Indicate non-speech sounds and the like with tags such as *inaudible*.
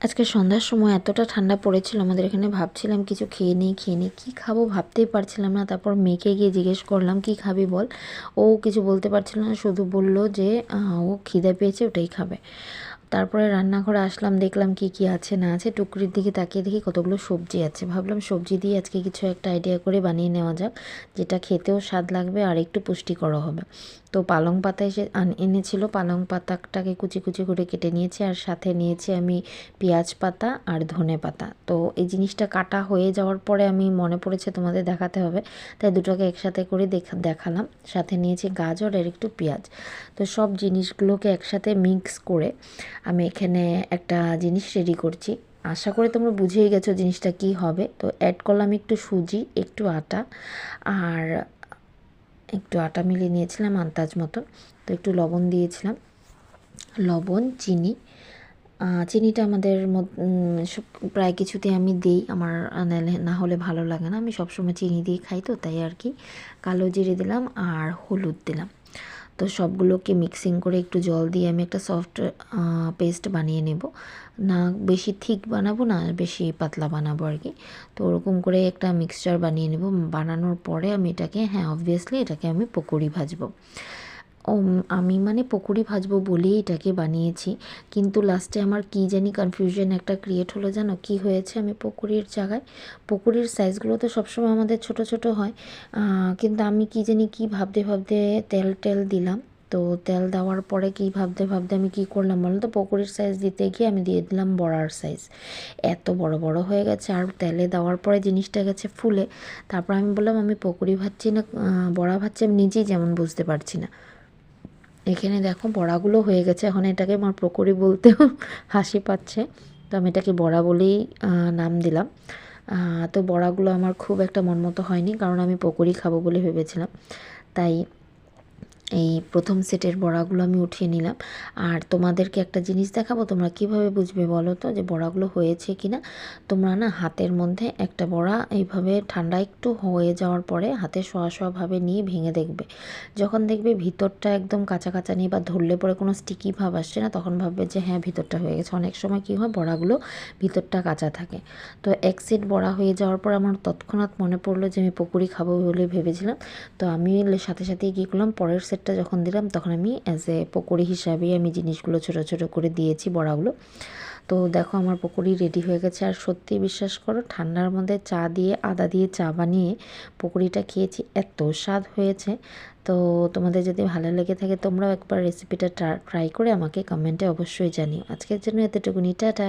আজকে সন্ধ্যার সময় এতটা ঠান্ডা পড়েছিল, আমাদের এখানে ভাবছিলাম কিছু খেয়ে নেই খেয়ে নেই, কী খাব ভাবতেই পারছিলাম না। তারপর মেয়েকে গিয়ে জিজ্ঞেস করলাম, কি খাবি বল? ও কিছু বলতে পারছিল না, শুধু বলল যে ও খিদে পেয়েছে, ওটাই খাবে। তারপরে রান্নাঘরে আসলাম, দেখলাম কি কি আছে, না আছে। টুকরির দিকে তাকিয়ে দেখি কতগুলো সবজি আছে। ভাবলাম সবজি দিয়ে আজকে কিছু একটা আইডিয়া করে বানিয়ে নেওয়া যাক, যেটা খেতেও স্বাদ লাগবে আর একটু পুষ্টিকরও হবে। তো পালং পাতা এসে এনেছিল। পালং পাতাটাকে কুচি কুচি করে কেটে নিয়েছি আর সাথে নিয়েছি আমি পেঁয়াজ পাতা আর ধনে পাতা। তো এই জিনিসটা কাটা হয়ে যাওয়ার পরে আমি, মনে পড়েছে তোমাদের দেখাতে হবে, তাই দুটোকে একসাথে করে দেখা, দেখালাম। সাথে নিয়েছি গাজর আর একটু পেঁয়াজ। তো সব জিনিসগুলোকে একসাথে মিক্স করে আমি এখানে একটা জিনিস রেডি করছি। আশা করে তোমরা বুঝেই গেছো জিনিসটা কি হবে। তো অ্যাড করলাম একটু সুজি, একটু আটা আর একটু আটা মিলিয়ে নিয়েছিলাম আন্দাজ মতন তো একটু লবণ দিয়েছিলাম। লবণ, চিনি। চিনিটা আমাদের প্রায় কিছুতে আমি দিই। আমার না হলে ভালো লাগে না। আমি সবসময় চিনি দিয়ে খাই তো, তাই আর কি। কালো জিরে দিলাম আর হলুদ দিলাম। তো সবগুলোকে মিক্সিং করে একটু জল দিয়ে আমি একটা সফট পেস্ট বানিয়ে নেব। না বেশি থিক বানাবো না, বেশি পাতলা বানাবো আর কি। তো ওরকম করে একটা মিক্সচার বানিয়ে নেব। বানানোর পরে আমি এটাকে হ্যাঁ অবভিয়াসলি এটাকে আমি পকোড়ি ভাজবো। আমি মানে পকোড়ি ভাজবো বলেই এটাকে বানিয়েছি। কিন্তু লাস্টে আমার কী জানি কনফিউশন একটা ক্রিয়েট হলো জানো? কি হয়েছে আমি পকোড়ির জায়গায়? পকোড়ির সাইজগুলো তো সবসময় আমাদের ছোট ছোট হয়। কিন্তু আমি কি জানি কি ভাবতে ভাবতে তেল টেল দিলাম। তো তেল দেওয়ার পরে কি ভাবতে ভাবতে আমি কি করলাম বলো তো? পকোড়ির সাইজ দিতে গিয়ে আমি দিয়ে দিলাম বড়ার সাইজ এত বড় বড় হয়ে গেছে আর তেলে দেওয়ার পরে জিনিসটা গেছে ফুলে। তারপর আমি বললাম, আমি পকোড়ি ভাজছি না বড়া ভাজছি। আমি নিজেই যেমন বুঝতে পারছি না। এখানে দেখো বড়াগুলো হয়ে গেছে। এখন এটাকে আমার পকোড়ি বলতেও *laughs* হাসি পাচ্ছে। তো আমি এটাকে বড়া বলেই নাম দিলাম। তো বড়াগুলো আমার খুব একটা মন মতো হয়নি, কারণ আমি পকোড়ি খাব বলে ভেবেছিলাম। তাই এই প্রথম সেটের বড়াগুলো আমি উঠিয়ে নিলাম। আর তোমাদেরকে একটা জিনিস দেখাবো, তোমরা কীভাবে বুঝবে বলো তো? যে বড়াগুলো হয়েছে কি না তোমরা না হাতের মধ্যে একটা বড়া এইভাবে ঠান্ডা একটু হয়ে যাওয়ার পরে হাতে শোয়া শোয়াভাবে নিয়ে ভেঙে দেখবে। যখন দেখবে ভিতরটা একদম কাঁচা কাঁচা নিয়ে বা ধরলে পরে কোনো স্টিকি ভাব আসছে না, তখন ভাববে যে হ্যাঁ ভিতরটা হয়ে গেছে। অনেক সময় কী হয়, বড়াগুলো ভিতরটা কাঁচা থাকে। তো এক সেট বড়া হয়ে যাওয়ার পর আমার তৎক্ষণাৎ মনে পড়ল যে আমি পকুড়ি খাব বলে ভেবেছিলাম। তো আমি সাথে সাথে কী করলাম, পরের সেটটা যখন দিলাম, তখন আমি অ্যাজ এ পকোড়ি হিসাবেই আমি জিনিসগুলো ছোটো ছোটো করে দিয়েছি বড়াগুলো। তো দেখো আমার পকোড়ি রেডি হয়ে গেছে। আর সত্যি বিশ্বাস করো, ঠান্ডার মধ্যে চা দিয়ে, আদা দিয়ে চা বানিয়ে পকোড়িটা খেয়েছি, এত স্বাদ হয়েছে। তো তোমাদের যদি ভালো লেগে থাকে, তোমরাও একবার রেসিপিটা ট্রাই করে আমাকে কমেন্টে অবশ্যই জানিও। আজকের জন্য এতটুকুনি, টাটা!